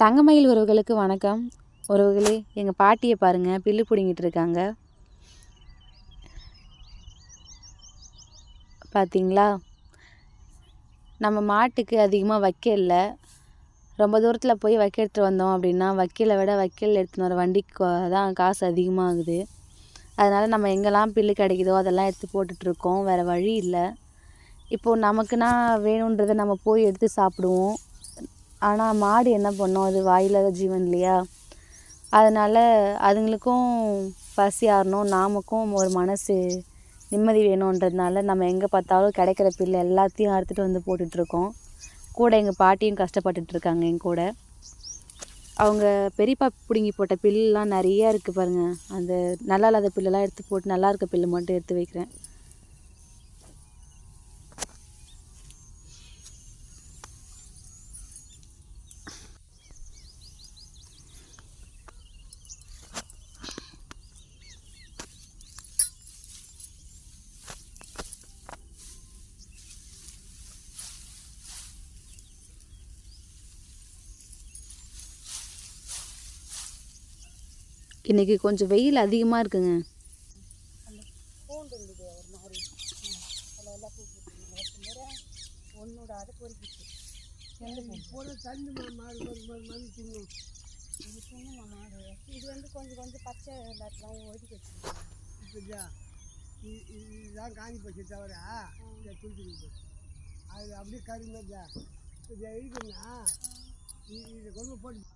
தங்கமயில் உறவுகளுக்கு வணக்கம். உறவுகளே எங்கள் பாட்டியை பாருங்கள் பில்லு பிடுங்கிட்டு இருக்காங்க. பார்த்தீங்களா நம்ம மாட்டுக்கு அதிகமாக வைக்கல ரொம்ப தூரத்தில் போய் வைக்க எடுத்துகிட்டு வந்தோம் அப்படின்னா வக்கீலை விட வக்கீல் எடுத்துன்னு வர வண்டிக்கு தான் காசு அதிகமாகுது. அதனால் நம்ம எங்கெல்லாம் பில்லு கிடைக்குதோ அதெல்லாம் எடுத்து போட்டுட்ருக்கோம் வேறு வழி இல்லை. இப்போது நமக்குன்னா வேணுன்றதை நம்ம போய் எடுத்து சாப்பிடுவோம். ஆனால் மாடு என்ன பண்ணும்? அது வாயில்லாத ஜீவன் இல்லையா? அதனால் அதுங்களுக்கும் பசி ஆறணும். நாமக்கும் ஒரு மனசு நிம்மதி வேணுன்றதுனால நம்ம எங்கே பார்த்தாலும் கிடைக்கிற பில்லு எல்லாத்தையும் அறுத்துட்டு வந்து போட்டுட்ருக்கோம். கூட எங்கள் பாட்டியும் கஷ்டப்பட்டுட்டு இருக்காங்க என் கூட. அவங்க பெரியப்பா பிடுங்கி போட்ட பில்லுலாம் நிறைய இருக்குது பாருங்கள் அந்த நல்லா இல்லாத பில்லெல்லாம் எடுத்து போட்டு நல்லா இருக்க பில்லு மட்டும் எடுத்து வைக்கிறேன். இன்றைக்கி கொஞ்சம் வெயில் அதிகமாக இருக்குங்க. இது வந்து கொஞ்சம் கொஞ்சம் பச்சை எல்லாத்துலாம் ஒதுக்கி இ- இதுதான் காஞ்சி போச்சு தவிர இதை துளிச்சுருக்கு அது அப்படியே கருங்கதா இதை இருக்குன்னா இ- இதை கொண்டு போட்டு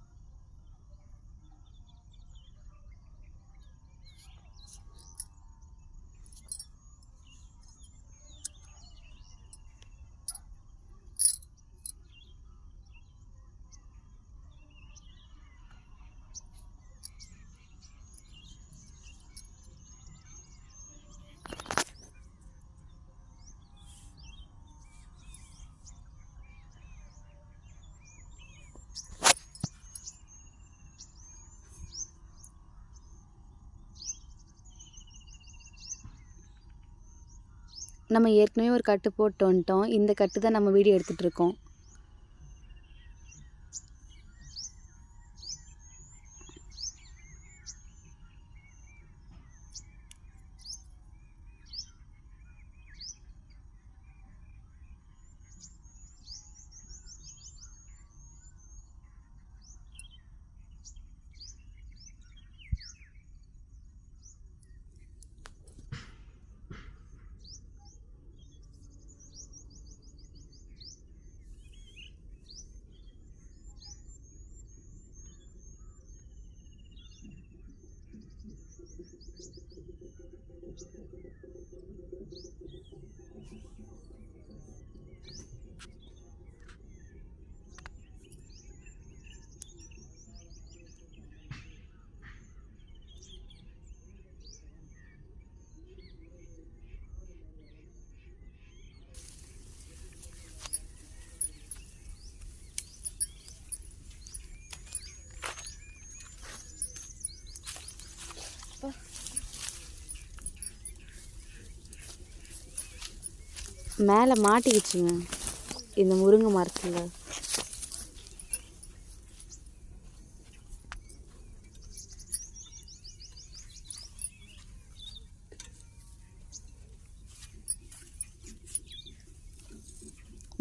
நம்ம ஏற்கனவே ஒரு கட்டு போட்டு வந்துட்டோம். இந்த கட்டு தான் நம்ம வீடியோ எடுத்துகிட்டு மேலே மாட்டிக்கிச்சுங்க. இந்த முருங்கை மரத்தில்.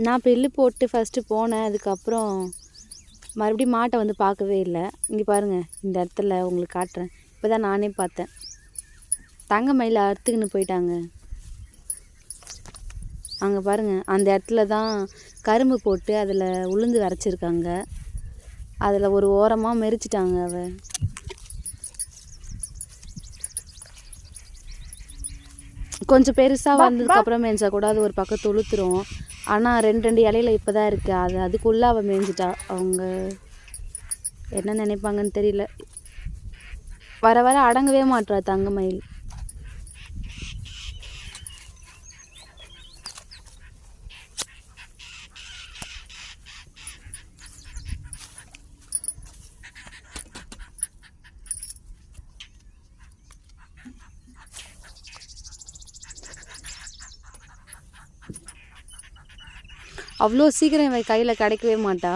நான் பில்லு போட்டு ஃபஸ்ட்டு போனேன். அதுக்கப்புறம் மறுபடியும் மாட்டை வந்து பார்க்கவே இல்லை. இங்கே பாருங்கள் இந்த இடத்துல உங்களுக்கு காட்டுறேன். இப்போ தான் நானே பார்த்தேன். தங்க மயில அறுத்துக்கின்னு போயிட்டாங்க. அங்கே பாருங்க அந்த இடத்துல தான் கரும்பு போட்டு அதில் உளுந்து விரைச்சிருக்காங்க. அதில் ஒரு ஓரமாக மெரிச்சிட்டாங்க அவ. கொஞ்சம் பெருசாக வந்ததுக்கப்புறம் மேய்ஞ்சா கூட அது ஒரு பக்கம் தொழுத்துரும் ஆனால் ரெண்டு ரெண்டு இலையில இப்போ தான் இருக்குது அது அதுக்குள்ளே அவள் மேய்ஞ்சிட்டா அவங்க என்ன நினைப்பாங்கன்னு தெரியல. வர வர அடங்கவே மாட்றா தங்கமயில் அவ்வளோ சீக்கிரம் இவன் கையில் கிடைக்கவே மாட்டா.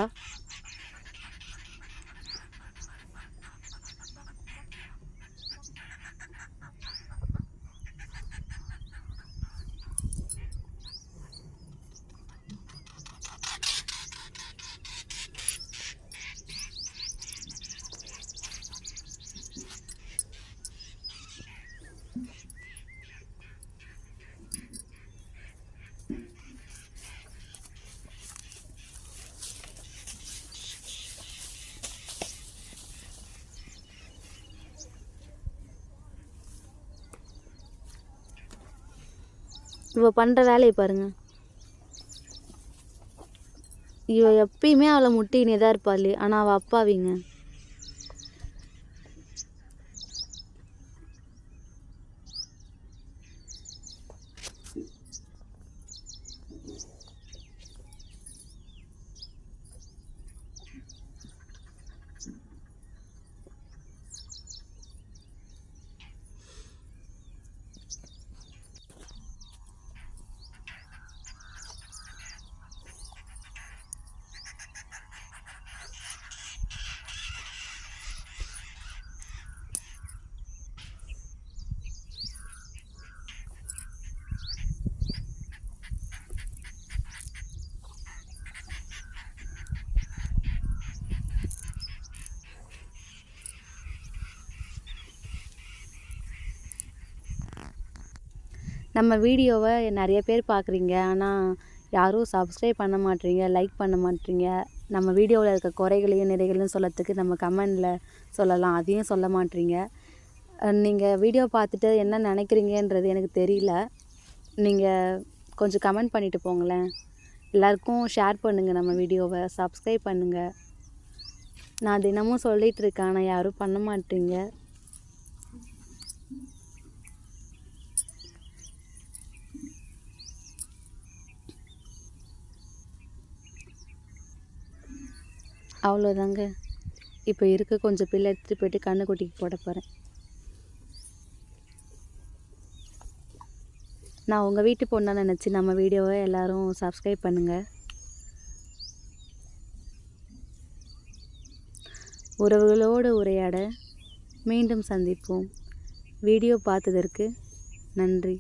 இவ பண்ணுற வேலையை பாருங்க. இவ எப்பயுமே அவளை முட்டிக்கினே தான் இருப்பாள் ஆனால் அவள் அப்பாவிங்க. நம்ம வீடியோவை நிறைய பேர் பார்க்குறீங்க. ஆனால் யாரும் சப்ஸ்கிரைப் பண்ண மாட்டீங்க லைக் பண்ண மாட்டீங்க நம்ம வீடியோவில் இருக்க குறைகளையும் நிறைகளையும் சொல்லத்துக்கு நம்ம கமெண்டில் சொல்லலாம். அதையும் சொல்ல மாட்டீங்க நீங்கள் வீடியோ பார்த்துட்டு என்ன நினைக்கிறீங்கன்றது எனக்கு தெரியல. நீங்கள் கொஞ்சம் கமெண்ட் பண்ணிவிட்டு போங்களேன். எல்லாருக்கும் ஷேர் பண்ணுங்கள் நம்ம வீடியோவை. சப்ஸ்கிரைப் பண்ணுங்கள் நான் தினமும் சொல்லிகிட்டு இருக்கேன் ஆனால் யாரும் பண்ண மாட்டீங்க அவ்வளோதாங்க. இப்போ இருக்க கொஞ்சம் பிள்ளை எடுத்துகிட்டு போயிட்டு கண்ணுக்குட்டிக்கு போட போகிறேன் நான் உங்கள் வீட்டு பொண்ணாக நினச்சி நம்ம வீடியோவை எல்லோரும் சப்ஸ்கிரைப் பண்ணுங்கள் உறவுகளோடு உரையாட மீண்டும் சந்திப்போம். வீடியோ பார்த்ததற்கு நன்றி.